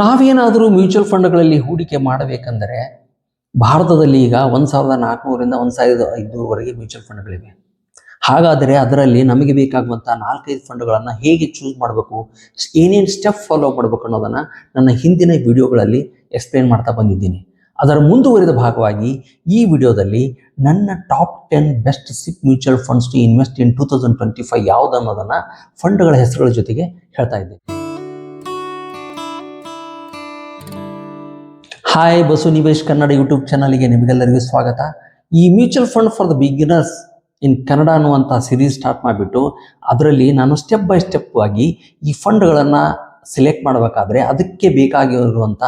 ನಾವೇನಾದರೂ ಮ್ಯೂಚುವಲ್ ಫಂಡ್ಗಳಲ್ಲಿ ಹೂಡಿಕೆ ಮಾಡಬೇಕೆಂದರೆ ಭಾರತದಲ್ಲಿ ಈಗ ಒಂದು ಸಾವಿರದ ನಾಲ್ಕುನೂರಿಂದ ಒಂದು ಸಾವಿರದ ಐದುನೂರವರೆಗೆ ಮ್ಯೂಚುವಲ್ ಫಂಡ್ಗಳಿವೆ. ಹಾಗಾದರೆ ಅದರಲ್ಲಿ ನಮಗೆ ಬೇಕಾಗುವಂಥ ನಾಲ್ಕೈದು ಫಂಡ್ಗಳನ್ನು ಹೇಗೆ ಚೂಸ್ ಮಾಡಬೇಕು, ಏನೇನು ಸ್ಟೆಪ್ ಫಾಲೋ ಮಾಡಬೇಕು ಅನ್ನೋದನ್ನು ನನ್ನ ಹಿಂದಿನ ವಿಡಿಯೋಗಳಲ್ಲಿ ಎಕ್ಸ್ಪ್ಲೇನ್ ಮಾಡ್ತಾ ಬಂದಿದ್ದೀನಿ. ಅದರ ಮುಂದುವರಿದ ಭಾಗವಾಗಿ ಈ ವಿಡಿಯೋದಲ್ಲಿ ನನ್ನ top ten best SIP mutual funds to invest in two thousand twenty five ಯಾವುದು ಅನ್ನೋದನ್ನು ಫಂಡ್ಗಳ ಹೆಸರುಗಳ ಜೊತೆಗೆ ಹೇಳ್ತಾ ಇದ್ದೀನಿ. ಹಾಯ್ ಬಸು ನಿವೇಶ್ ಕನ್ನಡ ಯೂಟ್ಯೂಬ್ ಚಾನಲ್ಗೆ ನಿಮಗೆಲ್ಲರಿಗೂ ಸ್ವಾಗತ. ಈ mutual fund for the beginners in Kannada ಅನ್ನುವಂಥ ಸಿರೀಸ್ ಸ್ಟಾರ್ಟ್ ಮಾಡಿಬಿಟ್ಟು, ಅದರಲ್ಲಿ ನಾನು ಸ್ಟೆಪ್ ಬೈ ಸ್ಟೆಪ್ ಆಗಿ ಈ ಫಂಡ್ಗಳನ್ನು ಸೆಲೆಕ್ಟ್ ಮಾಡಬೇಕಾದ್ರೆ ಅದಕ್ಕೆ ಬೇಕಾಗಿರುವಂಥ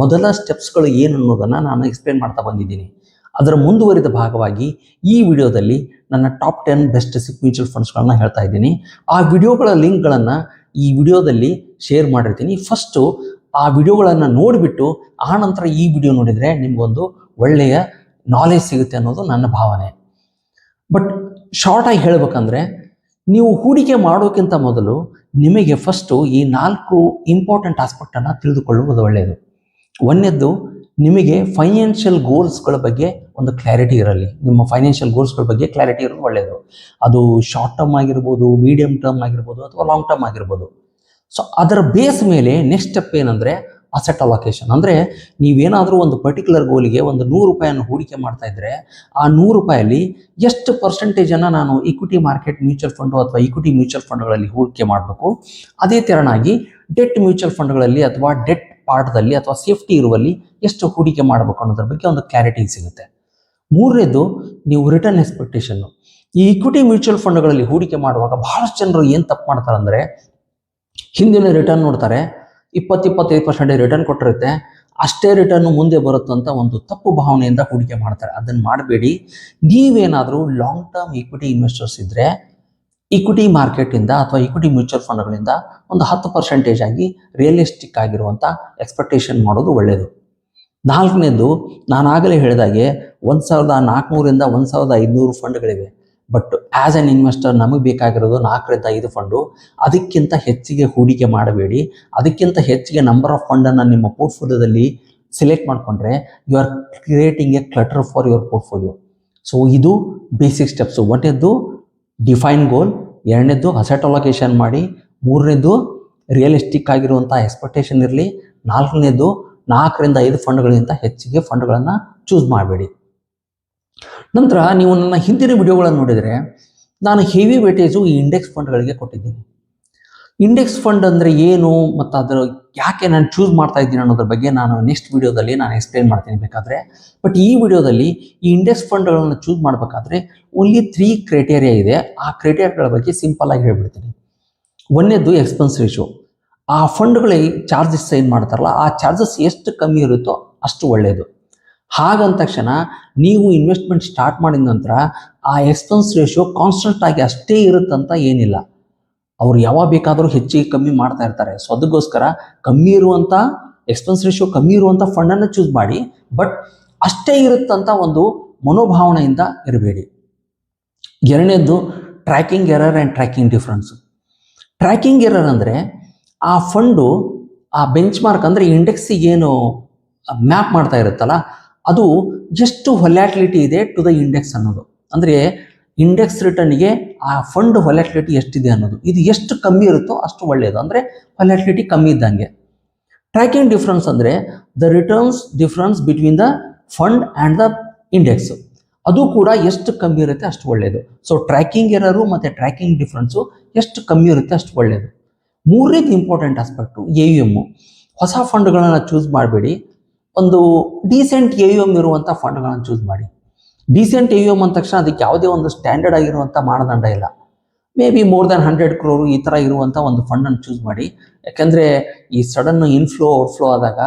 ಮೊದಲ ಸ್ಟೆಪ್ಸ್ಗಳು ಏನು ಅನ್ನೋದನ್ನು ನಾನು ಎಕ್ಸ್ಪ್ಲೇನ್ ಮಾಡ್ತಾ ಬಂದಿದ್ದೀನಿ. ಅದರ ಮುಂದುವರಿದ ಭಾಗವಾಗಿ ಈ ವಿಡಿಯೋದಲ್ಲಿ ನನ್ನ top ten best SIP mutual ಫಂಡ್ಸ್ಗಳನ್ನ ಹೇಳ್ತಾ ಇದ್ದೀನಿ. ಆ ವಿಡಿಯೋಗಳ ಲಿಂಕ್ಗಳನ್ನು ಈ ವಿಡಿಯೋದಲ್ಲಿ ಶೇರ್ ಮಾಡಿರ್ತೀನಿ. ಫಸ್ಟು ಆ ವಿಡಿಯೋಗಳನ್ನು ನೋಡಿಬಿಟ್ಟು ಆ ನಂತರ ಈ ವಿಡಿಯೋ ನೋಡಿದರೆ ನಿಮಗೊಂದು ಒಳ್ಳೆಯ ನಾಲೆಜ್ ಸಿಗುತ್ತೆ ಅನ್ನೋದು ನನ್ನ ಭಾವನೆ. ಬಟ್ ಶಾರ್ಟಾಗಿ ಹೇಳಬೇಕಂದ್ರೆ, ನೀವು ಹೂಡಿಕೆ ಮಾಡೋಕ್ಕಿಂತ ಮೊದಲು ನಿಮಗೆ ಫಸ್ಟು ಈ ನಾಲ್ಕು ಇಂಪಾರ್ಟೆಂಟ್ ಆಸ್ಪೆಕ್ಟನ್ನು ತಿಳಿದುಕೊಳ್ಳುವುದು ಒಳ್ಳೆಯದು. ಒಂದನೇದ್ದು, ನಿಮಗೆ ಫೈನಾನ್ಷಿಯಲ್ ಗೋಲ್ಸ್ಗಳ ಬಗ್ಗೆ ಒಂದು ಕ್ಲಾರಿಟಿ ಇರಲಿ. ನಿಮ್ಮ ಫೈನಾನ್ಷಿಯಲ್ ಗೋಲ್ಸ್ಗಳ ಬಗ್ಗೆ ಕ್ಲಾರಿಟಿ ಇರೋದು ಒಳ್ಳೆಯದು. ಅದು ಶಾರ್ಟ್ ಟರ್ಮ್ ಆಗಿರ್ಬೋದು ಮೀಡಿಯಂ ಟರ್ಮ್ ಆಗಿರ್ಬೋದು, ಅಥವಾ ಲಾಂಗ್ ಟರ್ಮ್ ಆಗಿರ್ಬೋದು. ಸೊ ಅದರ ಬೇಸ್ ಮೇಲೆ ನೆಕ್ಸ್ಟ್ ಸ್ಟೆಪ್ ಏನಂದರೆ ಅಸೆಟ್ ಅಲೋಕೇಶನ್ ಅಂದರೆ ನೀವೇನಾದರೂ ಒಂದು ಪರ್ಟಿಕ್ಯುಲರ್ ಗೋಲಿಗೆ ಒಂದು ನೂರು ರೂಪಾಯಿಯನ್ನು ಹೂಡಿಕೆ ಮಾಡ್ತಾ ಇದ್ದರೆ ಆ ನೂರು ರೂಪಾಯಲ್ಲಿ ಎಷ್ಟು ಪರ್ಸೆಂಟೇಜನ್ನು ನಾನು ಇಕ್ವಿಟಿ ಮಾರ್ಕೆಟ್ ಮ್ಯೂಚುವಲ್ ಫಂಡು ಅಥವಾ ಇಕ್ವಿಟಿ ಮ್ಯೂಚುವಲ್ ಫಂಡ್ಗಳಲ್ಲಿ ಹೂಡಿಕೆ ಮಾಡಬೇಕು? ಅದೇ ತೆರನಾಗಿ ಡೆಟ್ ಮ್ಯೂಚುವಲ್ ಫಂಡ್ಗಳಲ್ಲಿ ಅಥವಾ ಡೆಟ್ ಪಾರ್ಟ್ದಲ್ಲಿ ಅಥವಾ ಸೇಫ್ಟಿ ಇರುವಲ್ಲಿ ಎಷ್ಟು ಹೂಡಿಕೆ ಮಾಡಬೇಕು ಅನ್ನೋದ್ರ ಬಗ್ಗೆ ಒಂದು ಕ್ಲಾರಿಟಿ ಸಿಗುತ್ತೆ. ಮೂರನೇದು, ನೀವು ರಿಟರ್ನ್ ಎಕ್ಸ್ಪೆಕ್ಟೇಷನ್ನು ಈ ಇಕ್ವಿಟಿ ಮ್ಯೂಚುವಲ್ ಫಂಡ್ಗಳಲ್ಲಿ ಹೂಡಿಕೆ ಮಾಡುವಾಗ ಬಹಳಷ್ಟು ಜನರು ಏನು ತಪ್ಪು ಮಾಡ್ತಾರೆ ಅಂದರೆ ಹಿಂದಿನ ರಿಟರ್ನ್ ನೋಡ್ತಾರೆ ಇಪ್ಪತ್ತು ಇಪ್ಪತ್ತೈದು ಪರ್ಸೆಂಟ್ ರಿಟರ್ನ್ ಕೊಟ್ಟಿರುತ್ತೆ, ಅಷ್ಟೇ ರಿಟರ್ನ್ ಮುಂದೆ ಬರುತ್ತಂತ ಒಂದು ತಪ್ಪು ಭಾವನೆಯಿಂದ ಹೂಡಿಕೆ ಮಾಡ್ತಾರೆ. ಅದನ್ನು ಮಾಡಬೇಡಿ. ನೀವೇನಾದರೂ ಲಾಂಗ್ ಟರ್ಮ್ ಇಕ್ವಿಟಿ ಇನ್ವೆಸ್ಟರ್ಸ್ ಇದ್ದರೆ ಇಕ್ವಿಟಿ ಮಾರ್ಕೆಟಿಂದ ಅಥವಾ ಇಕ್ವಿಟಿ ಮ್ಯೂಚುವಲ್ ಫಂಡ್ಗಳಿಂದ ಒಂದು ಹತ್ತು ಪರ್ಸೆಂಟೇಜ್ ಆಗಿ ರಿಯಲಿಸ್ಟಿಕ್ ಆಗಿರುವಂಥ ಎಕ್ಸ್ಪೆಕ್ಟೇಷನ್ ಮಾಡೋದು ಒಳ್ಳೆಯದು ನಾಲ್ಕನೇದು ನಾನು ಆಗಲೇ ಹೇಳಿದಾಗೆ ಒಂದು ಸಾವಿರದ ನಾಲ್ಕುನೂರಿಂದ ಒಂದು ಸಾವಿರದ ಐದುನೂರು ಫಂಡ್ಗಳಿವೆ ಬಟ್ ಆ್ಯಸ್ ಎನ್ ಇನ್ವೆಸ್ಟರ್ ನಮಗೆ ಬೇಕಾಗಿರೋದು ನಾಲ್ಕರಿಂದ ಐದು ಫಂಡು ಅದಕ್ಕಿಂತ ಹೆಚ್ಚಿಗೆ ಹೂಡಿಕೆ ಮಾಡಬೇಡಿ. ಅದಕ್ಕಿಂತ ಹೆಚ್ಚಿಗೆ ನಂಬರ್ ಆಫ್ ಫಂಡನ್ನು ನಿಮ್ಮ ಪೋರ್ಟ್ಫೋಲಿಯೋದಲ್ಲಿ ಸೆಲೆಕ್ಟ್ ಮಾಡಿಕೊಂಡ್ರೆ you are creating a clutter for your portfolio so ಇದು ಬೇಸಿಕ್ ಸ್ಟೆಪ್ಸು ಒಂದನೇದ್ದು ಡಿಫೈನ್ ಗೋಲ್ ಎರಡನೇದ್ದು ಅಸೆಟ್ ಅಲೊಕೇಶನ್ ಮಾಡಿ ಮೂರನೇದು ರಿಯಲಿಸ್ಟಿಕ್ ಆಗಿರುವಂಥ ಎಕ್ಸ್ಪೆಕ್ಟೇಷನ್ ಇರಲಿ ನಾಲ್ಕನೇದು ನಾಲ್ಕರಿಂದ ಐದು ಫಂಡ್ಗಳಿಗಿಂತ ಹೆಚ್ಚಿಗೆ ಫಂಡ್ಗಳನ್ನು ಚೂಸ್ ಮಾಡಬೇಡಿ. ನಂತರ ನೀವು ನನ್ನ ಹಿಂದಿನ ವಿಡಿಯೋಗಳನ್ನು ನೋಡಿದರೆ ನಾನು ಹೆವಿ ವೇಟೇಜು ಈ ಇಂಡೆಕ್ಸ್ ಫಂಡ್ಗಳಿಗೆ ಕೊಟ್ಟಿದ್ದೀನಿ. ಇಂಡೆಕ್ಸ್ ಫಂಡ್ ಅಂದರೆ ಏನು, ಮತ್ತು ಅದರ ಯಾಕೆ ನಾನು ಚೂಸ್ ಮಾಡ್ತಾ ಇದ್ದೀನಿ ಅನ್ನೋದ್ರ ಬಗ್ಗೆ ನಾನು ನೆಕ್ಸ್ಟ್ ವಿಡಿಯೋದಲ್ಲಿ ನಾನು ಎಕ್ಸ್ಪ್ಲೇನ್ ಮಾಡ್ತೀನಿ ಬೇಕಾದರೆ. ಬಟ್ ಈ ವಿಡಿಯೋದಲ್ಲಿ ಈ ಇಂಡೆಕ್ಸ್ ಫಂಡ್ಗಳನ್ನು ಚೂಸ್ ಮಾಡಬೇಕಾದ್ರೆ ಓನ್ಲಿ ತ್ರೀ ಕ್ರೈಟೇರಿಯಾ ಇದೆ. ಆ ಕ್ರೈಟೇರಿಯಾಗಳ ಬಗ್ಗೆ ಸಿಂಪಲ್ ಆಗಿ ಹೇಳ್ಬಿಡ್ತೀನಿ. ಒಂದನೇದು ಎಕ್ಸ್ಪೆನ್ಸ್ ರೇಷೋ ಆ ಫಂಡ್ಗಳಿಗೆ ಚಾರ್ಜಸ್ ಏನು ಮಾಡ್ತಾರಲ್ಲ, ಆ ಚಾರ್ಜಸ್ ಎಷ್ಟು ಕಮ್ಮಿ ಇರುತ್ತೋ ಅಷ್ಟು ಒಳ್ಳೆಯದು ಹಾಗಂದ ತಕ್ಷಣ ನೀವು ಇನ್ವೆಸ್ಟ್ಮೆಂಟ್ ಸ್ಟಾರ್ಟ್ ಮಾಡಿದ ನಂತರ ಆ ಎಕ್ಸ್ಪೆನ್ಸ್ ರೇಷಿಯೋ ಕಾನ್ಸ್ಟೆಂಟ್ ಆಗಿ ಅಷ್ಟೇ ಇರುತ್ತಂತ ಏನಿಲ್ಲ. ಅವ್ರು ಯಾವಾಗ ಬೇಕಾದರೂ ಹೆಚ್ಚಿಗೆ ಕಮ್ಮಿ ಮಾಡ್ತಾ ಇರ್ತಾರೆ. ಸೊ ಅದಕ್ಕೋಸ್ಕರ ಕಮ್ಮಿ ಇರುವಂಥ ಎಕ್ಸ್ಪೆನ್ಸ್ ರೇಷಿಯೋ ಕಮ್ಮಿ ಇರುವಂಥ ಫಂಡನ್ನು ಚೂಸ್ ಮಾಡಿ ಬಟ್ ಅಷ್ಟೇ ಇರುತ್ತಂತ ಒಂದು ಮನೋಭಾವನೆಯಿಂದ ಇರಬೇಡಿ. ಎರಡನೇದು tracking error and tracking difference tracking error ಅಂದರೆ ಆ ಫಂಡು ಆ ಬೆಂಚ್ ಮಾರ್ಕ್ ಅಂದರೆ ಇಂಡೆಕ್ಸಿಗೆ ಏನು ಮ್ಯಾಪ್ ಮಾಡ್ತಾ ಇರುತ್ತಲ್ಲ ಅದು ಎಷ್ಟು ಹೊಲ್ಯಾಟಿಲಿಟಿ ಇದೆ ಟು ದ ಇಂಡೆಕ್ಸ್ ಅನ್ನೋದು. ಅಂದರೆ ಇಂಡೆಕ್ಸ್ ರಿಟರ್ನ್ಗೆ ಆ ಫಂಡ್ ಹೊಲ್ಯಾಟಿಲಿಟಿ ಎಷ್ಟಿದೆ ಅನ್ನೋದು. ಇದು ಎಷ್ಟು ಕಮ್ಮಿ ಇರುತ್ತೋ ಅಷ್ಟು ಒಳ್ಳೆಯದು. ಅಂದರೆ ಹೊಲ್ಯಾಟಿಲಿಟಿ ಕಮ್ಮಿ ಇದ್ದಂಗೆ. ಟ್ರ್ಯಾಕಿಂಗ್ ಡಿಫ್ರೆನ್ಸ್ ಅಂದರೆ the returns difference between the fund and the index ಅದು ಕೂಡ ಎಷ್ಟು ಕಮ್ಮಿ ಇರುತ್ತೆ ಅಷ್ಟು ಒಳ್ಳೆಯದು. ಸೊ ಟ್ರ್ಯಾಕಿಂಗ್ ಎರರು ಮತ್ತು ಟ್ರ್ಯಾಕಿಂಗ್ ಡಿಫ್ರೆನ್ಸು ಎಷ್ಟು ಕಮ್ಮಿ ಇರುತ್ತೆ ಅಷ್ಟು ಒಳ್ಳೆಯದು. ಮೂರನೇದು important aspect A U M ಹೊಸ ಫಂಡ್ಗಳನ್ನು ಚೂಸ್ ಮಾಡಬೇಡಿ. ಒಂದು ಡೀಸೆಂಟ್ ಎ ಎಂ ಇರುವಂಥ ಫಂಡ್ಗಳನ್ನು ಚೂಸ್ ಮಾಡಿ. ಡೀಸೆಂಟ್ ಎ ಎಂ ಅಂದ ತಕ್ಷಣ ಅದಕ್ಕೆ ಯಾವುದೇ ಒಂದು ಸ್ಟ್ಯಾಂಡರ್ಡ್ ಆಗಿರುವಂಥ ಮಾನದಂಡ ಇಲ್ಲ. May be more than hundred crore ಈ ಥರ ಇರುವಂಥ ಒಂದು ಫಂಡನ್ನು ಚೂಸ್ ಮಾಡಿ. ಯಾಕೆಂದರೆ ಈ ಸಡನ್ ಇನ್ಫ್ಲೋ ಔಟ್ಫ್ಲೋ ಆದಾಗ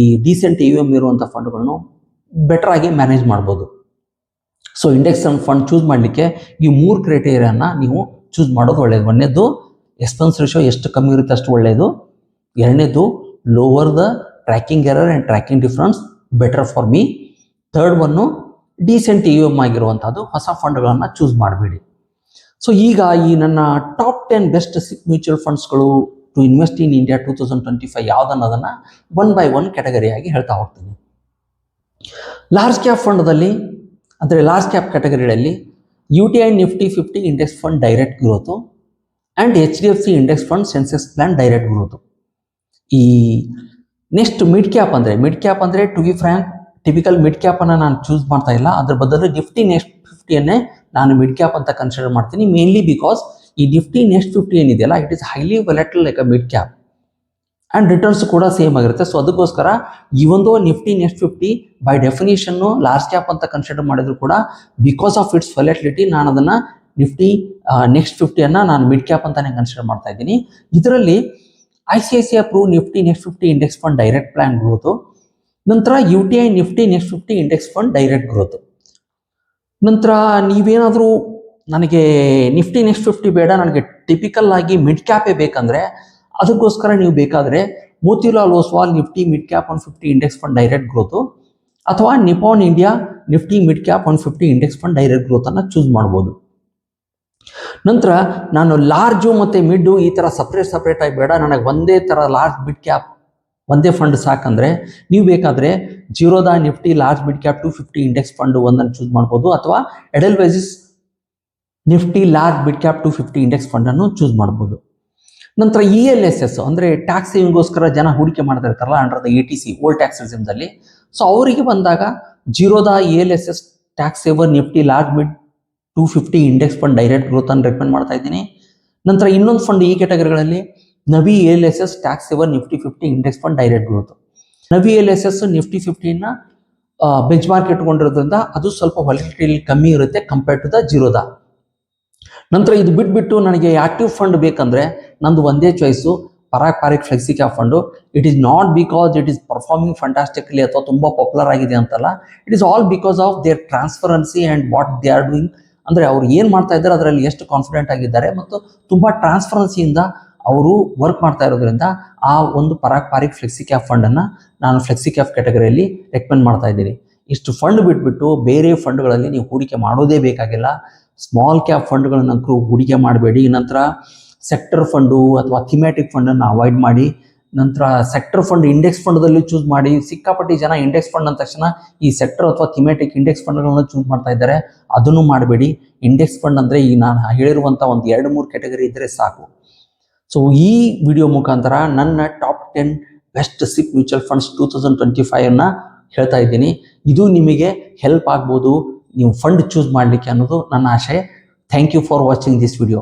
ಈ ಡೀಸೆಂಟ್ ಎ ಯು ಎಂ ಇರುವಂಥ ಫಂಡ್ಗಳನ್ನು ಬೆಟರ್ ಆಗಿ ಮ್ಯಾನೇಜ್ ಮಾಡ್ಬೋದು. ಸೊ ಇಂಡೆಕ್ಸ್ ಫಂಡ್ ಚೂಸ್ ಮಾಡಲಿಕ್ಕೆ ಈ ಮೂರು ಕ್ರೈಟೇರಿಯಾನ ನೀವು ಚೂಸ್ ಮಾಡೋದು ಒಳ್ಳೆಯದು ಒಂದನೇದು ಎಕ್ಸ್ಪೆನ್ಸ್ ರೇಷೋ ಎಷ್ಟು ಕಮ್ಮಿ ಇರುತ್ತೆ ಅಷ್ಟು ಒಳ್ಳೆಯದು ಎರಡನೇದು lower the tracking error and tracking difference better for me third one decent E M ಆಗಿರುವಂಥದ್ದು ಹೊಸ ಫಂಡ್ಗಳನ್ನು ಚೂಸ್ ಮಾಡಬೇಡಿ. ಸೊ ಈಗ ಈ ನನ್ನ top ten best mutual ಫಂಡ್ಸ್ಗಳು to invest in India two thousand twenty five ಯಾವುದನ್ನೋದನ್ನು one by one ಕ್ಯಾಟಗರಿಯಾಗಿ ಹೇಳ್ತಾ ಹೋಗ್ತೀನಿ. ಲಾರ್ಜ್ ಕ್ಯಾಪ್ ಫಂಡ್ದಲ್ಲಿ ಅಂದರೆ large cap ಕ್ಯಾಟಗರಿಗಳಲ್ಲಿ U T I Nifty fifty index fund direct growth and H D F C index fund Sensex plan direct growth ಈ next mid cap ಅಂದರೆ mid cap ಅಂದರೆ to be frank typical mid ಕ್ಯಾಪನ್ನು ನಾನು choose ಮಾಡ್ತಾ ಇಲ್ಲ. ಅದ್ರ ಬದಲು Nifty next ಫಿಫ್ಟಿಯನ್ನೇ ನಾನು ಮಿಡ್ ಕ್ಯಾಪ್ ಅಂತ ಕನ್ಸಿಡರ್ ಮಾಡ್ತೀನಿ ಮೇನ್ಲಿ ಬಿಕಾಸ್ ಈ ನಿಫ್ಟಿ ನೆಕ್ಸ್ಟ್ ಫಿಫ್ಟಿ ಏನಿದೆಯಲ್ಲ it is highly volatile like a mid cap and returns ಕೂಡ ಸೇಮ್ ಆಗಿರುತ್ತೆ. ಸೊ ಅದಕ್ಕೋಸ್ಕರ ಈ ಒಂದು Nifty next fifty by definition large cap ಅಂತ ಕನ್ಸಿಡರ್ ಮಾಡಿದ್ರು ಕೂಡ ಬಿಕಾಸ್ ಆಫ್ ಇಟ್ಸ್ ವೆಲೆಟಿಲಿಟಿ ನಾನು ಅದನ್ನು ನಿಫ್ಟಿ ನೆಕ್ಸ್ಟ್ ಫಿಫ್ಟಿಯನ್ನು ನಾನು ಮಿಡ್ ಕ್ಯಾಪ್ ಅಂತಾನೆ ಕನ್ಸಿಡರ್ ಮಾಡ್ತಾ ಇದ್ದೀನಿ. ಇದರಲ್ಲಿ I C I C I Pru Nifty next fifty index fund direct plan growth ನಂತರ U T I Nifty next fifty index fund direct growth ನಂತರ ನೀವೇನಾದರೂ ನನಗೆ ನಿಫ್ಟಿ ನೆಕ್ಸ್ಟ್ ಫಿಫ್ಟಿ ಬೇಡ, ನನಗೆ ಟಿಪಿಕಲ್ ಆಗಿ ಮಿಡ್ ಕ್ಯಾಪೇ ಬೇಕಂದ್ರೆ ಅದಕ್ಕೋಸ್ಕರ ನೀವು ಬೇಕಾದರೆ Motilal Oswal Nifty mid cap one fifty index fund direct growth ಅಥವಾ Nippon India Nifty mid cap one fifty index fund direct ಗ್ರೋತನ್ನು choose ಮಾಡ್ಬೋದು. ನಂತರ ನಾನು ಲಾರ್ಜು ಮತ್ತು ಮಿಡ್ಡು ಈ ಥರ ಸಪ್ರೇಟ್ ಸಪ್ರೇಟ್ ಆಗಿ ಬೇಡ. ನನಗೆ ಒಂದೇ ಥರ ಲಾರ್ಜ್ ಮಿಡ್ ಕ್ಯಾಪ್ ಒಂದೇ ಫಂಡ್ ಸಾಕಂದರೆ ನೀವು ಬೇಕಾದರೆ Zerodha Nifty large mid cap two fifty index fund ಒಂದನ್ನು ಚೂಸ್ ಮಾಡ್ಬೋದು. ಅಥವಾ Edelweiss Nifty large mid cap two fifty index ಫಂಡನ್ನು choose ಮಾಡ್ಬೋದು. ನಂತರ ಇ ಎಲ್ ಎಸ್ ಎಸ್ ಅಂದರೆ ಟ್ಯಾಕ್ಸ್ ಸೇವಿಂಗ್ಗೋಸ್ಕರ ಜನ ಹೂಡಿಕೆ ಮಾಡ್ತಾ ಇರ್ತಾರಲ್ಲ under the eighty C old tax ರಿಸಿಮ್ದಲ್ಲಿ so ಅವರಿಗೆ ಬಂದಾಗ Zerodha E L S S tax saver Nifty large mid two fifty index fund direct growth ಅನ್ನು ರೆಕಮೆಂಡ್ ಮಾಡ್ತಾ ಇದ್ದೀನಿ. ನಂತರ ಇನ್ನೊಂದು ಫಂಡ್ ಈ ಕ್ಯಾಟಗರಿಗಳಲ್ಲಿ Navi L S S tax saver Nifty fifty index fund direct growth Navi L S S Nifty ಫಿಫ್ಟಿನ benchmark ಇಟ್ಕೊಂಡಿರೋದ್ರಿಂದ ಅದು ಸ್ವಲ್ಪ ವಾಲಿಟಿಲಿ ಕಮ್ಮಿ ಇರುತ್ತೆ ಕಂಪೇರ್ ಟು ದ. ಜೀರೋದ ನಂತರ ಇದು ಬಿಟ್ಬಿಟ್ಟು ನನಗೆ ಆಕ್ಟಿವ್ ಫಂಡ್ ಬೇಕಂದ್ರೆ ನಂದು ಒಂದೇ choice Parag Parikh flexi cap fund it is not because it is performing fantastically ಅಥವಾ ತುಂಬ ಪಾಪ್ಯುಲರ್ ಆಗಿದೆ ಅಂತಲ್ಲ. It is all because of their transparency and what they are doing ಅಂದರೆ ಅವ್ರು ಏನು ಮಾಡ್ತಾ ಇದ್ದಾರೆ, ಅದರಲ್ಲಿ ಎಷ್ಟು ಕಾನ್ಫಿಡೆಂಟ್ ಆಗಿದ್ದಾರೆ ಮತ್ತು ತುಂಬ ಟ್ರಾನ್ಸ್ಪರೆನ್ಸಿಯಿಂದ ಅವರು ವರ್ಕ್ ಮಾಡ್ತಾ ಇರೋದ್ರಿಂದ ಆ ಒಂದು ಪರಾಕ್ ಫ್ಲೆಕ್ಸಿ ಕ್ಯಾಪ್ ಫಂಡನ್ನು ನಾನು ಫ್ಲೆಕ್ಸಿ ಕ್ಯಾಪ್ ಕ್ಯಾಟಗರಿಯಲ್ಲಿ ರೆಕಮೆಂಡ್ ಮಾಡ್ತಾ ಇದ್ದೀನಿ. ಇಷ್ಟು ಫಂಡ್ ಬಿಟ್ಬಿಟ್ಟು ಬೇರೆ ಫಂಡ್ಗಳಲ್ಲಿ ನೀವು ಹೂಡಿಕೆ ಮಾಡೋದೇ ಬೇಕಾಗಿಲ್ಲ. ಸ್ಮಾಲ್ ಕ್ಯಾಪ್ ಫಂಡ್ಗಳನ್ನಂತೂ ಹೂಡಿಕೆ ಮಾಡಬೇಡಿ. ನಂತರ ಸೆಕ್ಟರ್ ಫಂಡು ಅಥವಾ ಥಿಮ್ಯಾಟಿಕ್ ಫಂಡನ್ನು ಅವಾಯ್ಡ್ ಮಾಡಿ ನಂತರ ಸೆಕ್ಟರ್ ಫಂಡ್ ಇಂಡೆಕ್ಸ್ ಫಂಡ್ದಲ್ಲಿ ಚೂಸ್ ಮಾಡಿ, ಸಿಕ್ಕಾಪಟ್ಟಿ ಜನ ಇಂಡೆಕ್ಸ್ ಫಂಡ್ ಅಂದ ತಕ್ಷಣ ಈ ಸೆಕ್ಟರ್ ಅಥವಾ ಥಿಮೆಟಿಕ್ ಇಂಡೆಕ್ಸ್ ಫಂಡ್ಗಳನ್ನು ಚೂಸ್ ಮಾಡ್ತಾ ಇದ್ದಾರೆ. ಅದನ್ನು ಮಾಡಬೇಡಿ. ಇಂಡೆಕ್ಸ್ ಫಂಡ್ ಅಂದರೆ ಈ ನಾನು ಹೇಳಿರುವಂಥ ಒಂದು ಎರಡು ಮೂರು ಕ್ಯಾಟಗರಿ ಇದ್ದರೆ ಸಾಕು. ಸೊ ಈ ವಿಡಿಯೋ ಮುಖಾಂತರ ನನ್ನ top ten best SIP mutual funds two thousand twenty ಫೈವ್ನ ಹೇಳ್ತಾ ಇದ್ದೀನಿ. ಇದು ನಿಮಗೆ ಹೆಲ್ಪ್ ಆಗ್ಬೋದು. ನೀವು ಫಂಡ್ ಚೂಸ್ ಮಾಡಲಿಕ್ಕೆ ಅನ್ನೋದು ನನ್ನ ಆಶೆ. Thank you for watching this video